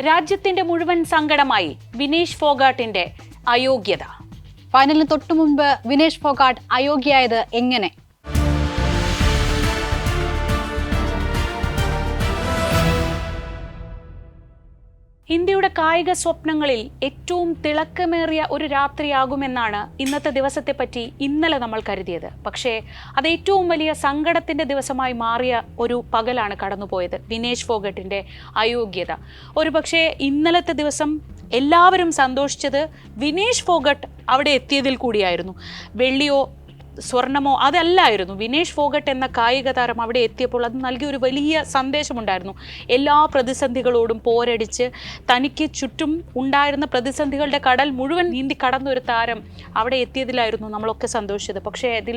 രാജ്യത്തിന്റെ മുഴുവൻ സങ്കടമായി വിനേഷ് ഫോഗാട്ടിന്റെ അയോഗ്യത. ഫൈനലിന് തൊട്ടു മുൻപ് വിനേഷ് ഫോഗാട്ട് അയോഗ്യയായത് എങ്ങനെ? ഇന്ത്യയുടെ കായിക സ്വപ്നങ്ങളിൽ ഏറ്റവും തിളക്കമേറിയ ഒരു രാത്രിയാകുമെന്നാണ് ഇന്നത്തെ ദിവസത്തെ പറ്റി ഇന്നലെ നമ്മൾ കരുതിയത്. പക്ഷേ അത് ഏറ്റവും വലിയ സങ്കടത്തിന്റെ ദിവസമായി മാറിയ ഒരു പകലാണ് കടന്നുപോയത് വിനേഷ് ഫോഗട്ടിന്റെ അയോഗ്യത. ഒരു പക്ഷേ ഇന്നലത്തെ ദിവസം എല്ലാവരും സന്തോഷിച്ചത് വിനേഷ് ഫോഗട്ട് അവിടെ എത്തിയതിൽ കൂടിയായിരുന്നു. വെള്ളിയോ സ്വർണമോ അതല്ലായിരുന്നു. വിനേഷ് ഫോഗട്ട് എന്ന കായിക താരം അവിടെ എത്തിയപ്പോൾ അത് നൽകിയ ഒരു വലിയ സന്ദേശമുണ്ടായിരുന്നു. എല്ലാ പ്രതിസന്ധികളോടും പോരടിച്ച് തനിക്ക് ചുറ്റും ഉണ്ടായിരുന്ന പ്രതിസന്ധികളുടെ കടൽ മുഴുവൻ നീന്തി കടന്ന ഒരു താരം അവിടെ എത്തിയതിലായിരുന്നു നമ്മളൊക്കെ സന്തോഷിച്ചത്. പക്ഷേ അതിൽ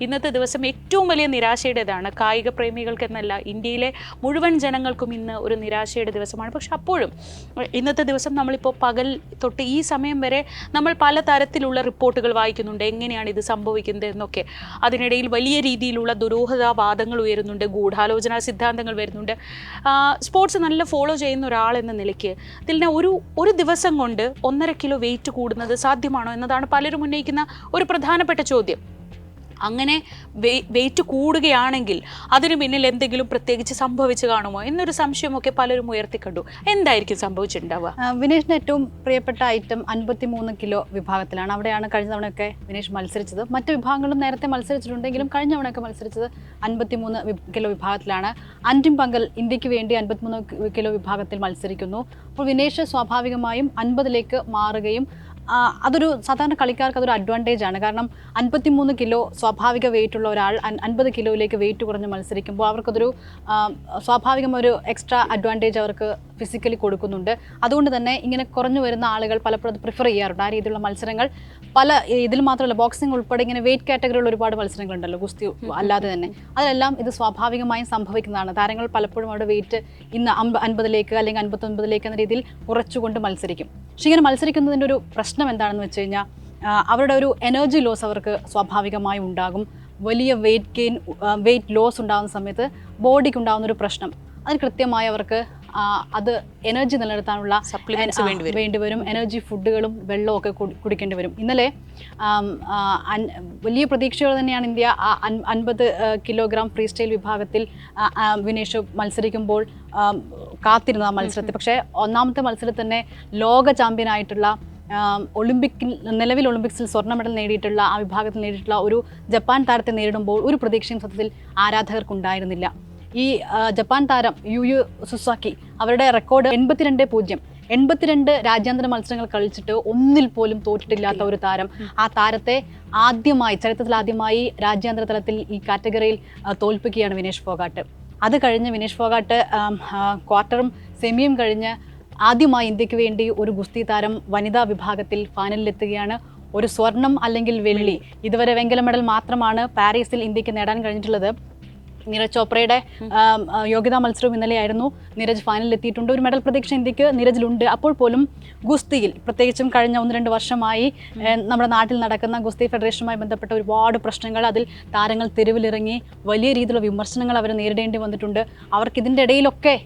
ഇന്നത്തെ ദിവസം ഏറ്റവും വലിയ നിരാശയുടേതാണ്. കായിക പ്രേമികൾക്കെന്നല്ല ഇന്ത്യയിലെ മുഴുവൻ ജനങ്ങൾക്കും ഇന്ന് ഒരു നിരാശയുടെ ദിവസമാണ്. പക്ഷെ അപ്പോഴും ഇന്നത്തെ ദിവസം നമ്മളിപ്പോൾ പകൽ തൊട്ട് ഈ സമയം വരെ നമ്മൾ പല തരത്തിലുള്ള റിപ്പോർട്ടുകൾ വായിക്കുന്നുണ്ട്. എങ്ങനെയാണ് ഇത് സംഭവിക്കുന്നത് എന്നൊക്കെ. അതിനിടയിൽ വലിയ രീതിയിലുള്ള ദുരൂഹതാവാദങ്ങൾ ഉയരുന്നുണ്ട് ഗൂഢാലോചന സിദ്ധാന്തങ്ങൾ വരുന്നുണ്ട്. സ്പോർട്സ് നല്ല ഫോളോ ചെയ്യുന്ന ഒരാൾ എന്ന നിലയ്ക്ക് ഇതിൽ ഒരു ഒരു ദിവസം കൊണ്ട് ഒന്നര കിലോ വെയിറ്റ് കൂടുന്നത് സാധ്യമാണോ എന്നതാണ് പലരും ഉന്നയിക്കുന്ന ഒരു പ്രധാനപ്പെട്ട ചോദ്യം. അങ്ങനെ വെയിറ്റ് കൂടുകയാണെങ്കിൽ അതിനു പിന്നിൽ എന്തെങ്കിലും പ്രത്യേകിച്ച് സംഭവിച്ചു കാണുമോ എന്നൊരു സംശയമൊക്കെ പലരും ഉയർത്തിക്കണ്ടു. എന്തായിരിക്കും സംഭവിച്ചിട്ടുണ്ടാവുക? വിനേഷിന് ഏറ്റവും പ്രിയപ്പെട്ട ഐറ്റം അൻപത്തിമൂന്ന് കിലോ വിഭാഗത്തിലാണ്. അവിടെയാണ് കഴിഞ്ഞ തവണയൊക്കെ വിനേഷ് മത്സരിച്ചത്. മറ്റു വിഭാഗങ്ങളും നേരത്തെ മത്സരിച്ചിട്ടുണ്ടെങ്കിലും കഴിഞ്ഞ തവണയൊക്കെ മത്സരിച്ചത് അൻപത്തിമൂന്ന് മൂന്ന് കിലോ വിഭാഗത്തിലാണ്. അഞ്ചും പങ്കൽ ഇന്ത്യയ്ക്ക് വേണ്ടി അൻപത്തിമൂന്ന് കിലോ വിഭാഗത്തിൽ മത്സരിക്കുന്നു. അപ്പോൾ വിനേഷ് സ്വാഭാവികമായും അൻപതിലേക്ക് മാറുകയും അതൊരു സാധാരണ കളിക്കാർക്ക് അതൊരു അഡ്വാന്റേജ് ആണ്. കാരണം അൻപത്തിമൂന്ന് കിലോ സ്വാഭാവിക വെയിറ്റ് ഉള്ള ഒരാൾ അൻ- അൻപത് കിലോയിലേക്ക് വെയിറ്റ് കുറഞ്ഞ് മത്സരിക്കുമ്പോൾ അവർക്കതൊരു സ്വാഭാവികമൊരു എക്സ്ട്രാ അഡ്വാന്റേജ് അവർക്ക് ഫിസിക്കലി കൊടുക്കുന്നുണ്ട്. അതുകൊണ്ട് തന്നെ ഇങ്ങനെ കുറഞ്ഞു വരുന്ന ആളുകൾ പലപ്പോഴും അത് പ്രിഫർ ചെയ്യാറുണ്ട്. ആ രീതിയിലുള്ള മത്സരങ്ങൾ പല ഇതിൽ മാത്രമല്ല ബോക്സിംഗ് ഉൾപ്പെടെ ഇങ്ങനെ വെയിറ്റ് കാറ്റഗറിയിലുള്ള ഒരുപാട് മത്സരങ്ങളുണ്ടല്ലോ ഗുസ്തി അല്ലാതെ തന്നെ. അതിലെല്ലാം ഇത് സ്വാഭാവികമായും സംഭവിക്കുന്നതാണ്. താരങ്ങൾ പലപ്പോഴും അവിടെ വെയിറ്റ് ഇന്ന് അമ്പ അൻപതിലേക്ക് അല്ലെങ്കിൽ അൻപത്തൊൻപതിലേക്ക് എന്ന രീതിയിൽ കുറച്ചുകൊണ്ട് മത്സരിക്കും. പക്ഷെ ഇങ്ങനെ മത്സരിക്കുന്നതിന്റെ ഒരു പ്രശ്നം എന്താണെന്ന് വെച്ച് കഴിഞ്ഞാൽ അവരുടെ ഒരു എനർജി ലോസ് അവർക്ക് സ്വാഭാവികമായി ഉണ്ടാകും. വലിയ വെയിറ്റ് ഗെയിൻ വെയിറ്റ് ലോസ് ഉണ്ടാകുന്ന സമയത്ത് ബോഡിക്ക് ഉണ്ടാകുന്ന ഒരു പ്രശ്നം. അതിന് കൃത്യമായി അവർക്ക് അത് എനർജി നിലനിർത്താനുള്ള വേണ്ടിവരും. എനർജി ഫുഡുകളും വെള്ളവും ഒക്കെ കുടി- കുടിക്കേണ്ടി വരും. ഇന്നലെ വലിയ പ്രതീക്ഷയോടെ തന്നെയാണ് ഇന്ത്യ അൻപത് കിലോഗ്രാം ഫ്രീ സ്റ്റൈൽ വിഭാഗത്തിൽ വിനേഷ് മത്സരിക്കുമ്പോൾ കാത്തിരുന്ന ആ മത്സരത്തിൽ. പക്ഷേ ഒന്നാമത്തെ മത്സരത്തിൽ തന്നെ ലോക ചാമ്പ്യനായിട്ടുള്ള ഒളിമ്പിക്കിൽ നിലവിൽ ഒളിമ്പിക്സിൽ സ്വർണ മെഡൽ നേടിയിട്ടുള്ള ആ വിഭാഗത്തിൽ നേടിയിട്ടുള്ള ഒരു ജപ്പാൻ താരത്തെ നേരിടുമ്പോൾ ഒരു പ്രതീക്ഷയും സത്യത്തിൽ ആരാധകർക്കുണ്ടായിരുന്നില്ല. ഈ ജപ്പാൻ താരം യു യു സുസാക്കി അവരുടെ റെക്കോർഡ് എൺപത്തിരണ്ട് പൂജ്യം. എൺപത്തിരണ്ട് രാജ്യാന്തര മത്സരങ്ങൾ കളിച്ചിട്ട് ഒന്നിൽ പോലും തോറ്റിട്ടില്ലാത്ത ഒരു താരം. ആ താരത്തെ ആദ്യമായി ചരിത്രത്തിൽ ആദ്യമായി രാജ്യാന്തര തലത്തിൽ ഈ കാറ്റഗറിയിൽ തോൽപ്പിക്കുകയാണ് വിനേഷ് ഫോഗാട്ട്. അത് കഴിഞ്ഞ് വിനേഷ് ഫോഗാട്ട് ക്വാർട്ടറും സെമിയും കഴിഞ്ഞ് ആദ്യമായി ഇന്ത്യയ്ക്ക് വേണ്ടി ഒരു ഗുസ്തി താരം വനിതാ വിഭാഗത്തിൽ ഫൈനലിലെത്തുകയാണ് ഒരു സ്വർണം അല്ലെങ്കിൽ വെള്ളി. ഇതുവരെ വെങ്കല മെഡൽ മാത്രമാണ് പാരീസിൽ ഇന്ത്യയ്ക്ക് നേടാൻ കഴിഞ്ഞിട്ടുള്ളത്. നീരജ് ചോപ്രയുടെ യോഗ്യതാ മത്സരവും ഇന്നലെയായിരുന്നു നീരജ് ഫൈനലിൽ എത്തിയിട്ടുണ്ട്. ഒരു മെഡൽ പ്രതീക്ഷ ഇന്ത്യയ്ക്ക് നീരജിലുണ്ട്. അപ്പോൾ പോലും ഗുസ്തിയിൽ പ്രത്യേകിച്ചും കഴിഞ്ഞ ഒന്ന് രണ്ട് വർഷമായി നമ്മുടെ നാട്ടിൽ നടക്കുന്ന ഗുസ്തി ഫെഡറേഷനുമായി ബന്ധപ്പെട്ട ഒരുപാട് പ്രശ്നങ്ങൾ അതിൽ താരങ്ങൾ തെരുവിലിറങ്ങി വലിയ രീതിയിലുള്ള വിമർശനങ്ങൾ അവർ നേരിടേണ്ടി വന്നിട്ടുണ്ട്. അവർക്ക് ഇതിന്റെ ഇടയിലൊക്കെ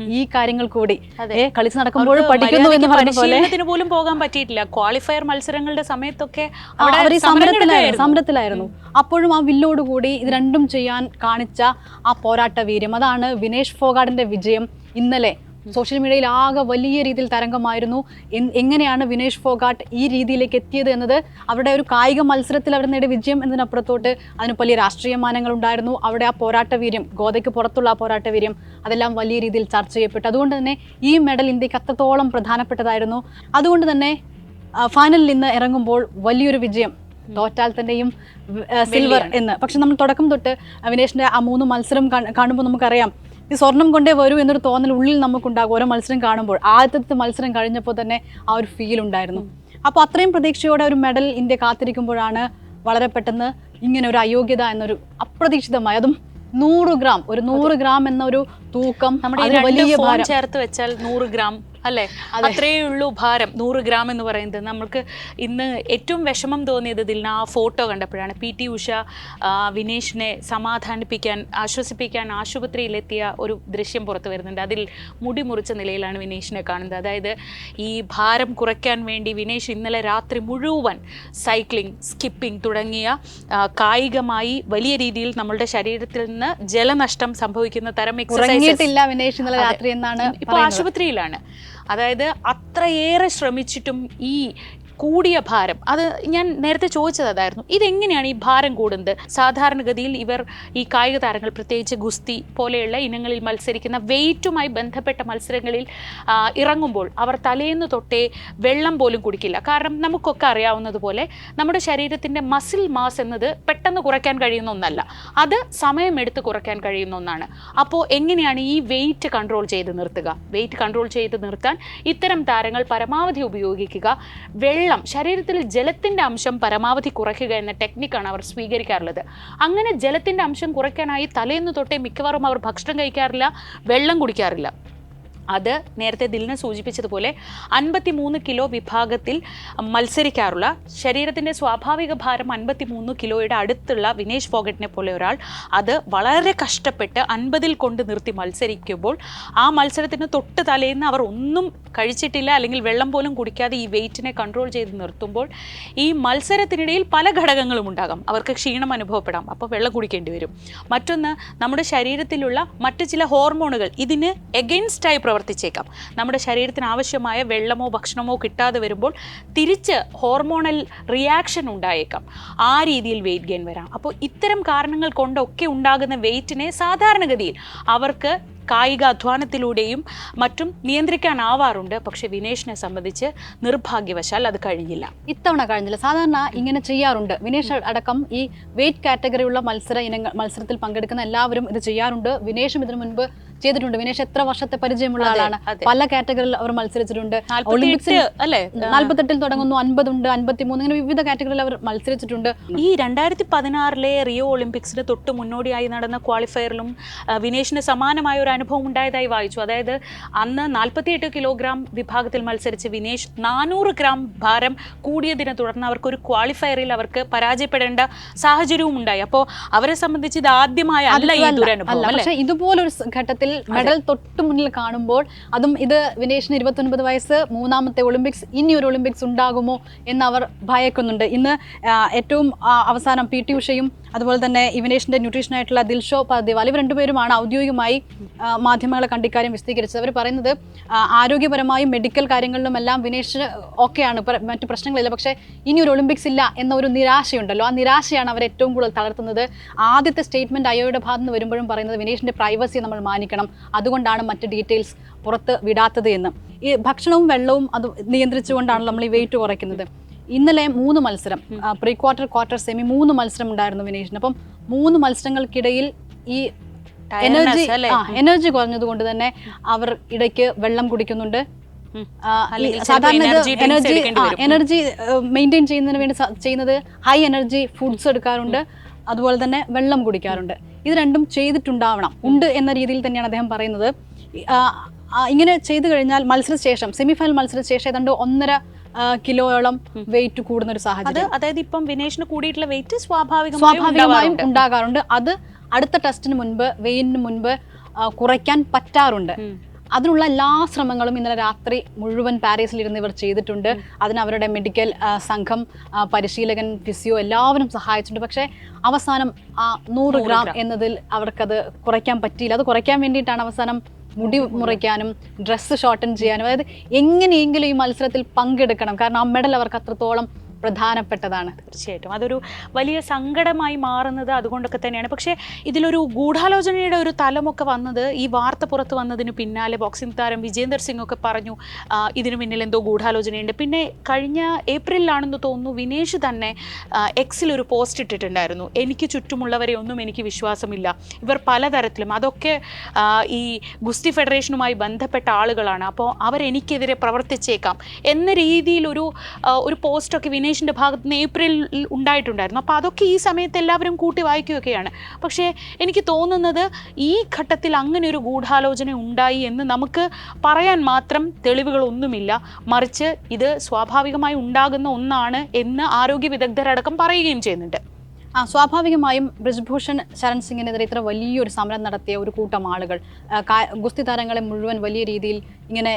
ഈ കാര്യങ്ങൾ കൂടി. ഏ, കളിച്ച് നടക്കുമ്പോൾ പഠിക്കുന്നു എന്ന് പറഞ്ഞ പോലെ. പോലും പോകാൻ പറ്റിയിട്ടില്ല. ക്വാളിഫയർ മത്സരങ്ങളുടെ സമയത്തൊക്കെ അവർ സമരത്തിലായിരുന്നു സമരത്തിലായിരുന്നു. അപ്പോഴും ആ വില്ലോടുകൂടി ഇത് രണ്ടും ചെയ്യാൻ കാണിച്ച ആ പോരാട്ട വീര്യം. അതാണ് വിനേഷ് ഫോഗാഡിന്റെ വിജയം ഇന്നലെ. സോഷ്യൽ മീഡിയയിൽ ആകെ വലിയ രീതിയിൽ തരംഗമായിരുന്നു. എങ്ങനെയാണ് വിനേഷ് ഫോഗാട്ട് ഈ രീതിയിലേക്ക് എത്തിയത് എന്നത്? അവരുടെ ഒരു കായിക മത്സരത്തിൽ അവർ നേടിയ വിജയം എന്നതിനപ്പുറത്തോട്ട് അതിന് വലിയ രാഷ്ട്രീയ മാനങ്ങൾ ഉണ്ടായിരുന്നു. അവിടെ ആ പോരാട്ട വീര്യം ഗോതയ്ക്ക് പുറത്തുള്ള ആ പോരാട്ട വീര്യം അതെല്ലാം വലിയ രീതിയിൽ ചർച്ച ചെയ്യപ്പെട്ടു. അതുകൊണ്ട് തന്നെ ഈ മെഡൽ ഇന്ത്യയ്ക്ക് അത്രത്തോളം പ്രധാനപ്പെട്ടതായിരുന്നു. അതുകൊണ്ട് തന്നെ ഫൈനലിൽ ഇന്ന് ഇറങ്ങുമ്പോൾ വലിയൊരു വിജയം തോറ്റാൽ തന്നെയും സിൽവർ എന്ന്. പക്ഷെ നമ്മൾ തുടക്കം തൊട്ട് വിനേഷിന്റെ ആ മൂന്ന് മത്സരം കാണുമ്പോൾ നമുക്കറിയാം ഈ സ്വർണം കൊണ്ടേ വരൂ എന്നൊരു തോന്നൽ ഉള്ളിൽ നമുക്കുണ്ടാകും. ഓരോ മത്സരം കാണുമ്പോൾ. ആദ്യത്തെ മത്സരം കഴിഞ്ഞപ്പോൾ തന്നെ ആ ഒരു ഫീൽ ഉണ്ടായിരുന്നു. അപ്പോൾ അത്രയും പ്രതീക്ഷയോടെ ഒരു മെഡൽ ഇന്ത്യ കാത്തിരിക്കുമ്പോഴാണ് വളരെ പെട്ടെന്ന് ഇങ്ങനെ ഒരു അയോഗ്യത എന്നൊരു അപ്രതീക്ഷിതമായി. അതും നൂറ് ഗ്രാം ഒരു നൂറ് ഗ്രാം എന്നൊരു തൂക്കം നമ്മുടെ വലിയ ഭാരം. ചേർത്ത് വെച്ചാൽ നൂറ് ഗ്രാം അല്ലേ? അത്രയേ ഉള്ളൂ ഭാരം. നൂറ് ഗ്രാം എന്ന് പറയുന്നത് നമ്മൾക്ക് ഇന്ന് ഏറ്റവും വിഷമം തോന്നിയത് ഇതിൽ ആ ഫോട്ടോ കണ്ടപ്പോഴാണ്. പി ടി ഉഷ വിനേഷിനെ സമാധാനിപ്പിക്കാൻ ആശ്വസിപ്പിക്കാൻ ആശുപത്രിയിലെത്തിയ ഒരു ദൃശ്യം പുറത്തു വരുന്നുണ്ട്. അതിൽ മുടി മുറിച്ച നിലയിലാണ് വിനേഷിനെ കാണുന്നത്. അതായത് ഈ ഭാരം കുറയ്ക്കാൻ വേണ്ടി വിനേഷ് ഇന്നലെ രാത്രി മുഴുവൻ സൈക്ലിംഗ് സ്കിപ്പിംഗ് തുടങ്ങിയ കായികമായി വലിയ രീതിയിൽ നമ്മളുടെ ശരീരത്തിൽ നിന്ന് ജലനഷ്ടം സംഭവിക്കുന്ന തരം എക്സസൈസ് ഇന്നലെ രാത്രി എന്നാണ് ഇപ്പോൾ ആശുപത്രിയിലാണ്. അതായത് അത്രയേറെ ശ്രമിച്ചിട്ടും ഈ കൂടിയ ഭാരം. അത് ഞാൻ നേരത്തെ ചോദിച്ചത് അതായിരുന്നു ഇതെങ്ങനെയാണ് ഈ ഭാരം കൂടുന്നത്? സാധാരണഗതിയിൽ ഇവർ ഈ കായിക താരങ്ങൾ പ്രത്യേകിച്ച് ഗുസ്തി പോലെയുള്ള ഇനങ്ങളിൽ മത്സരിക്കുന്ന വെയിറ്റുമായി ബന്ധപ്പെട്ട മത്സരങ്ങളിൽ ഇറങ്ങുമ്പോൾ അവർ തലേന്ന് തൊട്ടേ വെള്ളം പോലും കുടിക്കില്ല. കാരണം നമുക്കൊക്കെ അറിയാവുന്നതുപോലെ നമ്മുടെ ശരീരത്തിന്റെ മസിൽ മാസ് എന്നത് പെട്ടെന്ന് കുറയ്ക്കാൻ കഴിയുന്ന ഒന്നല്ല. അത് സമയമെടുത്ത് കുറയ്ക്കാൻ കഴിയുന്ന ഒന്നാണ്. അപ്പോൾ എങ്ങനെയാണ് ഈ വെയിറ്റ് കൺട്രോൾ ചെയ്ത് നിർത്തുക? വെയിറ്റ് കൺട്രോൾ ചെയ്ത് നിർത്താൻ ഇത്തരം താരങ്ങൾ പരമാവധി ഉപയോഗിക്കുക. വെള്ളം ശരീരത്തിൽ ജലത്തിന്റെ അംശം പരമാവധി കുറയ്ക്കുക എന്ന ടെക്നിക്കാണ് അവർ സ്വീകരിക്കാറുള്ളത്. അങ്ങനെ ജലത്തിന്റെ അംശം കുറയ്ക്കാനായി തലേന്ന് തൊട്ടേ മിക്കവാറും അവർ ഭക്ഷണം കഴിക്കാറില്ല വെള്ളം കുടിക്കാറില്ല. അത് നേരത്തെ ദിലിനെ സൂചിപ്പിച്ചതുപോലെ അൻപത്തി മൂന്ന് കിലോ വിഭാഗത്തിൽ മത്സരിക്കാറുള്ള ശരീരത്തിന്റെ സ്വാഭാവിക ഭാരം അൻപത്തി മൂന്ന് കിലോയുടെ അടുത്തുള്ള വിനേഷ് ഫോഗട്ടിനെ പോലെ ഒരാൾ അത് വളരെ കഷ്ടപ്പെട്ട് അൻപതിൽ കൊണ്ട് നിർത്തി മത്സരിക്കുമ്പോൾ ആ മത്സരത്തിന് തൊട്ട് തലേന്ന് അവർ ഒന്നും കഴിച്ചിട്ടില്ല അല്ലെങ്കിൽ വെള്ളം പോലും കുടിക്കാതെ ഈ വെയിറ്റിനെ കൺട്രോൾ ചെയ്ത് നിർത്തുമ്പോൾ ഈ മത്സരത്തിനിടയിൽ പല ഘടകങ്ങളും ഉണ്ടാകാം. അവർക്ക് ക്ഷീണം അനുഭവപ്പെടാം. അപ്പോൾ വെള്ളം കുടിക്കേണ്ടി വരും. മറ്റൊന്ന് നമ്മുടെ ശരീരത്തിലുള്ള മറ്റു ചില ഹോർമോണുകൾ ഇതിന് എഗെയിൻസ്റ്റായി പ്രവർത്തിച്ചേക്കാം. നമ്മുടെ ശരീരത്തിന് ആവശ്യമായ വെള്ളമോ ഭക്ഷണമോ കിട്ടാതെ വരുമ്പോൾ തിരിച്ച് ഹോർമോണൽ റിയാക്ഷൻ ഉണ്ടായേക്കാം. ആ രീതിയിൽ വെയിറ്റ് ഗെയിൻ വരാം. അപ്പോൾ ഇത്തരം കാരണങ്ങൾ കൊണ്ടൊക്കെ ഉണ്ടാകുന്ന വെയിറ്റിനെ സാധാരണഗതിയിൽ അവർക്ക് കായിക അധ്വാനത്തിലൂടെയും മറ്റും നിയന്ത്രിക്കാനാവാറുണ്ട്. പക്ഷേ വിനേഷിനെ സംബന്ധിച്ച് നിർഭാഗ്യവശാൽ അത് കഴിഞ്ഞില്ല. ഇത്തവണ കഴിഞ്ഞില്ല. സാധാരണ ഇങ്ങനെ ചെയ്യാറുണ്ട്. വിനേഷ് അടക്കം ഈ വെയിറ്റ് കാറ്റഗറിയുള്ള മത്സര ഇനങ്ങൾ മത്സരത്തിൽ പങ്കെടുക്കുന്ന എല്ലാവരും ഇത് ചെയ്യാറുണ്ട്. വിനേഷും ഇതിനു മുൻപ് ചെയ്തിട്ടുണ്ട്. വിനേഷ് എത്ര വർഷത്തെ പരിചയമുള്ള ആളാണ്. പല കാറ്റഗറിയിൽ അവർ മത്സരിച്ചിട്ടുണ്ട്. ഒളിമ്പിക്സ് അല്ലെ? നാല്പത്തെട്ടിൽ തുടങ്ങുന്നു അൻപതുണ്ട് അൻപത്തിമൂന്ന് ഇങ്ങനെ വിവിധ കാറ്റഗറിയിൽ അവർ മത്സരിച്ചിട്ടുണ്ട്. ഈ രണ്ടായിരത്തി പതിനാറിലെ റിയോ ഒളിമ്പിക്സിന് തൊട്ട് മുന്നോടിയായി നടന്ന ക്വാളിഫയറിലും വിനേഷിന് സമാനമായ ഒരു അനുഭവം ഉണ്ടായതായി വായിച്ചു. അതായത് അന്ന് നാൽപ്പത്തിയെട്ട് കിലോഗ്രാം വിഭാഗത്തിൽ മത്സരിച്ച് വിനേഷ് നാനൂറ് ഗ്രാം ഭാരം കൂടിയതിനെ തുടർന്ന് അവർക്ക് ഒരു ക്വാളിഫയറിൽ അവർക്ക് പരാജയപ്പെടേണ്ട സാഹചര്യവും ഉണ്ടായി അപ്പോൾ അവരെ സംബന്ധിച്ച് ഇത് ആദ്യമായ അല്ല ഈ ദുരനുഭവം പക്ഷെ ഇതുപോലൊരു ഘട്ടത്തിൽ മെഡൽ തൊട്ട് മുന്നിൽ കാണുമ്പോൾ അതും ഇത് വിനേഷിന് ഇരുപത്തൊൻപത് വയസ്സ് മൂന്നാമത്തെ ഒളിമ്പിക്സ് ഇനി ഒരു ഒളിമ്പിക്സ് ഉണ്ടാകുമോ എന്ന് അവർ ഭയക്കുന്നുണ്ട്. ഇന്ന് ഏറ്റവും അവസാനം പി ടി ഉഷയും അതുപോലെ തന്നെ ഇവനേഷിന്റെ ന്യൂട്രീഷനായിട്ടുള്ള ദിൽഷോ പർദിവാൽ ഇവർ രണ്ടുപേരുമാണ് ഔദ്യോഗികമായി മാധ്യമങ്ങളെ കണ്ട് വിശദീകരിച്ചത്. അവർ പറയുന്നത് ആരോഗ്യപരമായും മെഡിക്കൽ കാര്യങ്ങളിലുമെല്ലാം വിനേഷ് ഓക്കെയാണ് മറ്റു പ്രശ്നങ്ങളില്ല. പക്ഷേ ഇനി ഒരു ഒളിമ്പിക്സ് ഇല്ല എന്ന ഒരു നിരാശയുണ്ടല്ലോ. ആ നിരാശയാണ് അവർ ഏറ്റവും കൂടുതൽ തളർത്തുന്നത്. ആദ്യത്തെ സ്റ്റേറ്റ്മെന്റ് അയോയുടെ ഭാഗത്ത് നിന്ന് വരുമ്പോഴും പറയുന്നത് വിനേഷിന്റെ പ്രൈവസി നമ്മൾ മാനിക്കണം. അതുകൊണ്ടാണ് മറ്റ് ഡീറ്റെയിൽസ് പുറത്ത് വിടാത്തത് എന്ന്. ഈ ഭക്ഷണവും വെള്ളവും അത് നിയന്ത്രിച്ചുകൊണ്ടാണ് നമ്മൾ ഈ വെയിറ്റ് കുറയ്ക്കുന്നത്. ഇന്നലെ മൂന്ന് മത്സരം പ്രീ ക്വാർട്ടർ ക്വാർട്ടർ സെമി മൂന്ന് മത്സരം ഉണ്ടായിരുന്നു വിനേഷിന്. അപ്പം മൂന്ന് മത്സരങ്ങൾക്കിടയിൽ ഈ എനർജി ആ എനർജി കുറഞ്ഞത് കൊണ്ട് തന്നെ അവർ ഇടയ്ക്ക് വെള്ളം കുടിക്കുന്നുണ്ട്. സാധാരണ എനർജി എനർജി മെയിന്റെയിൻ ചെയ്യുന്നതിന് വേണ്ടി ചെയ്യുന്നത് ഹൈ എനർജി ഫുഡ്സ് എടുക്കാറുണ്ട്. അതുപോലെ തന്നെ വെള്ളം കുടിക്കാറുണ്ട്. ഇത് രണ്ടും ചെയ്തിട്ടുണ്ടാവണം. ഉണ്ട് എന്ന രീതിയിൽ തന്നെയാണ് അദ്ദേഹം പറയുന്നത്. ഇങ്ങനെ ചെയ്തു കഴിഞ്ഞാൽ മത്സരശേഷം സെമിഫൈനൽ മത്സരശേഷം ഏതാണ്ട് ഒന്നര കിലോയോളം വെയിറ്റ് കൂടുന്ന ഒരു സാഹചര്യം. അതായത് ഇപ്പം വിനേഷിന് കൂടിയിട്ടുള്ള വെയിറ്റ് സ്വാഭാവികമായും ഉണ്ടാകാറുണ്ട്. അത് അടുത്ത ടെസ്റ്റിന് മുൻപ് വെയിലിന് മുൻപ് കുറയ്ക്കാൻ പറ്റാറുണ്ട്. അതിനുള്ള എല്ലാ ശ്രമങ്ങളും ഇന്നലെ രാത്രി മുഴുവൻ പാരീസിൽ ഇരുന്ന് ഇവർ ചെയ്തിട്ടുണ്ട്. അതിന് അവരുടെ മെഡിക്കൽ സംഘം പരിശീലകൻ ഫിസിയോ എല്ലാവരും സഹായിച്ചിട്ടുണ്ട്. പക്ഷേ അവസാനം ആ നൂറ് ഗ്രാം എന്നതിൽ അവർക്കത് കുറയ്ക്കാൻ പറ്റിയില്ല. അത് കുറയ്ക്കാൻ വേണ്ടിയിട്ടാണ് അവസാനം മുടി മുറിക്കാനും ഡ്രസ്സ് ഷോർട്ടൻ ചെയ്യാനും. അതായത് എങ്ങനെയെങ്കിലും ഈ മത്സരത്തിൽ പങ്കെടുക്കണം. കാരണം ആ മെഡൽ അവർക്ക് അത്രത്തോളം പ്രധാനപ്പെട്ടതാണ്. തീർച്ചയായിട്ടും. അതൊരു വലിയ സങ്കടമായി മാറുന്നത് അതുകൊണ്ടൊക്കെ തന്നെയാണ്. പക്ഷേ ഇതിലൊരു ഗൂഢാലോചനയുടെ ഒരു തലമൊക്കെ വന്നത് ഈ വാർത്ത പുറത്ത് വന്നതിന് പിന്നാലെ ബോക്സിംഗ് താരം വിജേന്ദർ സിംഗ് ഒക്കെ പറഞ്ഞു ഇതിനു പിന്നിൽ എന്തോ ഗൂഢാലോചനയുണ്ട്. പിന്നെ കഴിഞ്ഞ ഏപ്രിലാണെന്ന് തോന്നുന്നു വിനേഷ് തന്നെ എക്സിലൊരു പോസ്റ്റ് ഇട്ടിട്ടുണ്ടായിരുന്നു. എനിക്ക് ചുറ്റുമുള്ളവരെ ഒന്നും എനിക്ക് വിശ്വാസമില്ല. ഇവർ പലതരത്തിലും അതൊക്കെ ഈ ഗുസ്തി ഫെഡറേഷനുമായി ബന്ധപ്പെട്ട ആളുകളാണ്. അപ്പോൾ അവരെനിക്കെതിരെ പ്രവർത്തിച്ചേക്കാം. എന്ന രീതിയിൽ ഒരു ഒരു പോസ്റ്റൊക്കെ വിനേഷ് വിനേഷിന്റെ ഭാഗത്ത് നിന്ന് ഏപ്രിലിൽ ഉണ്ടായിട്ടുണ്ടായിരുന്നു. അപ്പോൾ അതൊക്കെ ഈ സമയത്ത് എല്ലാവരും കൂട്ടി വായിക്കുകയൊക്കെയാണ്. പക്ഷേ എനിക്ക് തോന്നുന്നത് ഈ ഘട്ടത്തിൽ അങ്ങനെ ഒരു ഗൂഢാലോചന ഉണ്ടായി എന്ന് നമുക്ക് പറയാൻ മാത്രം തെളിവുകളൊന്നുമില്ല. മറിച്ച് ഇത് സ്വാഭാവികമായി ഉണ്ടാകുന്ന ഒന്നാണ് എന്ന് ആരോഗ്യ വിദഗ്ധരടക്കം പറയുകയും ചെയ്യുന്നുണ്ട്. ആ സ്വാഭാവികമായും ബ്രിജ്ഭൂഷൺ ശരൺ സിംഗിനെതിരെ ഇത്ര വലിയൊരു സമരം നടത്തിയ ഒരു കൂട്ടം ആളുകൾ ഗുസ്തി താരങ്ങളെ മുഴുവൻ വലിയ രീതിയിൽ ഇങ്ങനെ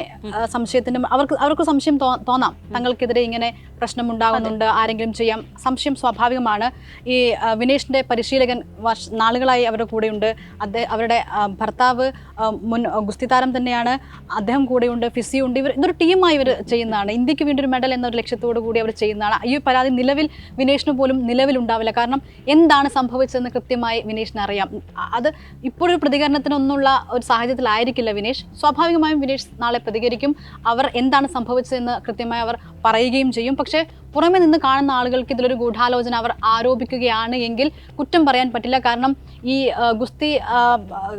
സംശയത്തിന്റെ അവർക്ക് അവർക്ക് സംശയം തോന്നാം. തങ്ങൾക്കെതിരെ ഇങ്ങനെ പ്രശ്നമുണ്ടാകുന്നുണ്ട് ആരെങ്കിലും ചെയ്യാം. സംശയം സ്വാഭാവികമാണ്. ഈ വിനേഷിന്റെ പരിശീലകൻ വർഷ നാളുകളായി അവരുടെ കൂടെയുണ്ട്. അദ്ദേഹം അവരുടെ ഭർത്താവ് മുൻ ഗുസ്തി താരം തന്നെയാണ്. അദ്ദേഹം കൂടെയുണ്ട് ഫിസിയുണ്ട് ഇവർ ഇതൊരു ടീമായി ഇവർ ചെയ്യുന്നതാണ്. ഇന്ത്യയ്ക്ക് വേണ്ടി ഒരു മെഡൽ എന്നൊരു ലക്ഷ്യത്തോടു കൂടി അവർ ചെയ്യുന്നതാണ്. ഈ പരാതി നിലവിൽ വിനേഷിന് പോലും നിലവിലുണ്ടാവില്ല. കാരണം എന്താണ് സംഭവിച്ചതെന്ന് കൃത്യമായി വിനേഷിന് അറിയാം അത് ഇപ്പോഴൊരു പ്രതികരണത്തിനൊന്നുള്ള ഒരു സാഹചര്യത്തിലായിരിക്കില്ല വിനേഷ്. സ്വാഭാവികമായും വിനേഷ് നാളെ പ്രതികരിക്കും. അവർ എന്താണ് സംഭവിച്ചതെന്ന് കൃത്യമായി അവർ പറയുകയും ചെയ്യും. പക്ഷേ പുറമെ നിന്ന് കാണുന്ന ആളുകൾക്ക് ഇതിലൊരു ഗൂഢാലോചന അവർ ആരോപിക്കുകയാണ് എങ്കിൽ കുറ്റം പറയാൻ പറ്റില്ല. കാരണം ഈ ഗുസ്തി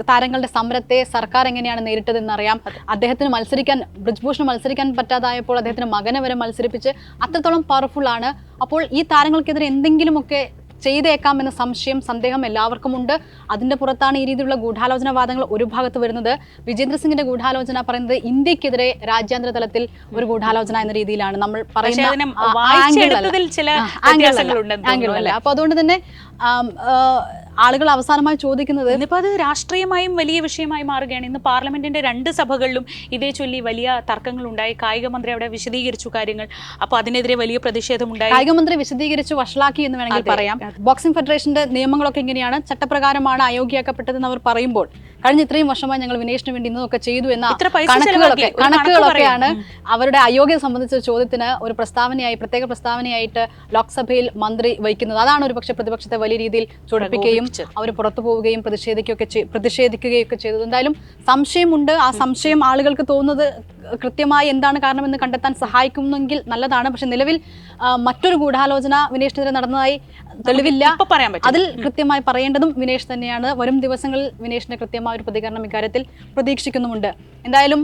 താരങ്ങളുടെ സമരത്തെ സർക്കാർ എങ്ങനെയാണ് നേരിട്ടതെന്നറിയാം. അദ്ദേഹത്തിന് മത്സരിക്കാൻ ബ്രിജ്ഭൂഷൺ മത്സരിക്കാൻ പറ്റാതായപ്പോൾ അദ്ദേഹത്തിന് മകനെ വരെ മത്സരിപ്പിച്ച് അത്രത്തോളം പവർഫുൾ ആണ്. അപ്പോൾ ഈ താരങ്ങൾക്കെതിരെ എന്തെങ്കിലുമൊക്കെ ചെയ്തേക്കാം എന്ന സംശയം സന്ദേഹം എല്ലാവർക്കും ഉണ്ട് അതിന്റെ പുറത്താണ് ഈ രീതിയിലുള്ള ഗൂഢാലോചന വാദങ്ങൾ ഒരു ഭാഗത്ത് വരുന്നത്. വിജേന്ദ്ര സിംഗിന്റെ ഗൂഢാലോചന പറയുന്നത് ഇന്ത്യക്കെതിരെ രാജ്യാന്തര തലത്തിൽ ഒരു ഗൂഢാലോചന എന്ന രീതിയിലാണ്. നമ്മൾ പറയുന്നത് അല്ല. അപ്പൊ അതുകൊണ്ട് തന്നെ ആളുകൾ അവസാനമായി ചോദിക്കുന്നത് ഇന്നിപ്പോൾ അത് രാഷ്ട്രീയമായും വലിയ വിഷയമായി മാറുകയാണ്. ഇന്ന് പാർലമെന്റിന്റെ രണ്ട് സഭകളിലും ഇതേ ചൊല്ലി വലിയ തർക്കങ്ങളുണ്ടായി. കായിക മന്ത്രി അവിടെ വിശദീകരിച്ചു കാര്യങ്ങൾ. അപ്പോൾ അതിനെതിരെ വലിയ പ്രതിഷേധമുണ്ടായി. കായിക മന്ത്രി വിശദീകരിച്ച് വഷളാക്കി എന്ന് വേണമെങ്കിൽ പറയാം. ബോക്സിംഗ് ഫെഡറേഷന്റെ നിയമങ്ങളൊക്കെ എങ്ങനെയാണ് ചട്ടപ്രകാരമാണ് അയോഗ്യയാക്കപ്പെട്ടതെന്ന് അവർ പറയുമ്പോൾ കഴിഞ്ഞ ഇത്രയും വർഷമായി ഞങ്ങൾ വിനേഷിന് വേണ്ടി ഇന്നൊക്കെ ചെയ്തു എന്ന കണക്കുകളൊക്കെ കണക്കുകളൊക്കെയാണ് അവരുടെ അയോഗ്യത സംബന്ധിച്ച ചോദ്യത്തിന് ഒരു പ്രസ്താവനയായി പ്രത്യേക പ്രസ്താവനയായിട്ട് ലോക്സഭയിൽ മന്ത്രി വഹിക്കുന്നത് അതാണ് ഒരു പക്ഷേ പ്രതിപക്ഷത്തെ വലിയ രീതിയിൽ ചൊടിപ്പിക്കുകയും. അവർ പുറത്തു പോവുകയും പ്രതിഷേധിക്കുകയൊക്കെ പ്രതിഷേധിക്കുകയൊക്കെ ചെയ്തത്. എന്തായാലും സംശയമുണ്ട്. ആ സംശയം ആളുകൾക്ക് തോന്നുന്നത് കൃത്യമായി എന്താണ് കാരണമെന്ന് കണ്ടെത്താൻ സഹായിക്കുന്നെങ്കിൽ നല്ലതാണ്. പക്ഷെ നിലവിൽ മറ്റൊരു ഗൂഢാലോചന വിനേഷിനെതിരെ നടന്നതായി തെളിവില്ല. പറയാൻ പറ്റും. അതിൽ കൃത്യമായി പറയേണ്ടതും വിനേഷ് തന്നെയാണ്. വരും ദിവസങ്ങളിൽ വിനേഷിന്റെ കൃത്യമായ ഒരു പ്രതികരണം ഇക്കാര്യത്തിൽ പ്രതീക്ഷിക്കുന്നുമുണ്ട്. എന്തായാലും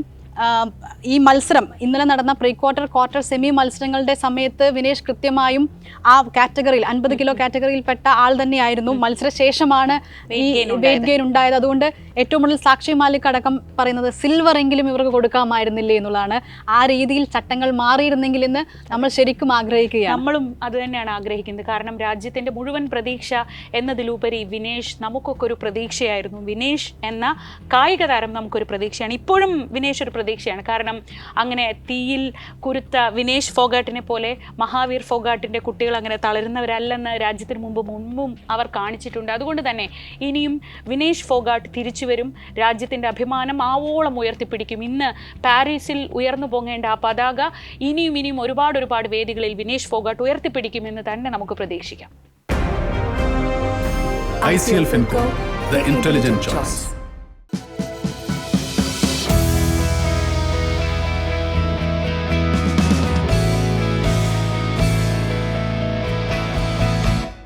ഈ മത്സരം ഇന്നലെ നടന്ന പ്രീ ക്വാർട്ടർ ക്വാർട്ടർ സെമി മത്സരങ്ങളുടെ സമയത്ത് വിനേഷ് കൃത്യമായും ആ കാറ്റഗറിയിൽ അൻപത് കിലോ കാറ്റഗറിയിൽപ്പെട്ട ആൾ തന്നെയായിരുന്നു. മത്സരശേഷമാണ് ഈ വെയിറ്റ് ഗെയിൻ ഉണ്ടായത്. അതുകൊണ്ട് ഏറ്റവും കൂടുതൽ സാക്ഷി മാലിക് അടക്കം പറയുന്നത് സിൽവർ എങ്കിലും ഇവർക്ക് കൊടുക്കാമായിരുന്നില്ലേ എന്നുള്ളതാണ്. ആ രീതിയിൽ ചട്ടങ്ങൾ മാറിയിരുന്നെങ്കിൽ എന്ന് നമ്മൾ ശരിക്കും ആഗ്രഹിക്കുകയാണ്. നമ്മളും അത് തന്നെയാണ് ആഗ്രഹിക്കുന്നത്. കാരണം രാജ്യത്തിന്റെ മുഴുവൻ പ്രതീക്ഷ എന്നതിലുപരി വിനേഷ് നമുക്കൊക്കെ ഒരു പ്രതീക്ഷയായിരുന്നു. വിനേഷ് എന്ന കായിക താരം നമുക്കൊരു പ്രതീക്ഷയാണ്. ഇപ്പോഴും വിനേഷ് ഒരു പ്രതീക്ഷയാണ്. കാരണം അങ്ങനെ തീയിൽ കുരുത്ത വിനേഷ് ഫോഗാട്ടിനെ പോലെ മഹാവീർ ഫോഗാട്ടിന്റെ കുട്ടികൾ അങ്ങനെ തളരുന്നവരല്ലെന്ന് രാജ്യത്തിന് മുമ്പ് മുൻപും അവർ കാണിച്ചിട്ടുണ്ട്. അതുകൊണ്ട് തന്നെ ഇനിയും വിനേഷ് ഫോഗാട്ട് തിരിച്ചു വരും രാജ്യത്തിന്റെ അഭിമാനം ആവോളം ഉയർത്തിപ്പിടിക്കും. ഇന്ന് പാരീസിൽ ഉയർന്നു പൊങ്ങേണ്ട ആ പതാക ഇനിയും ഇനിയും ഒരുപാട് ഒരുപാട് വേദികളിൽ വിനേഷ് ഫോഗാട്ട് ഉയർത്തിപ്പിടിക്കുമെന്ന് തന്നെ നമുക്ക് പ്രതീക്ഷിക്കാം. I C L Fincorp the intelligent choice.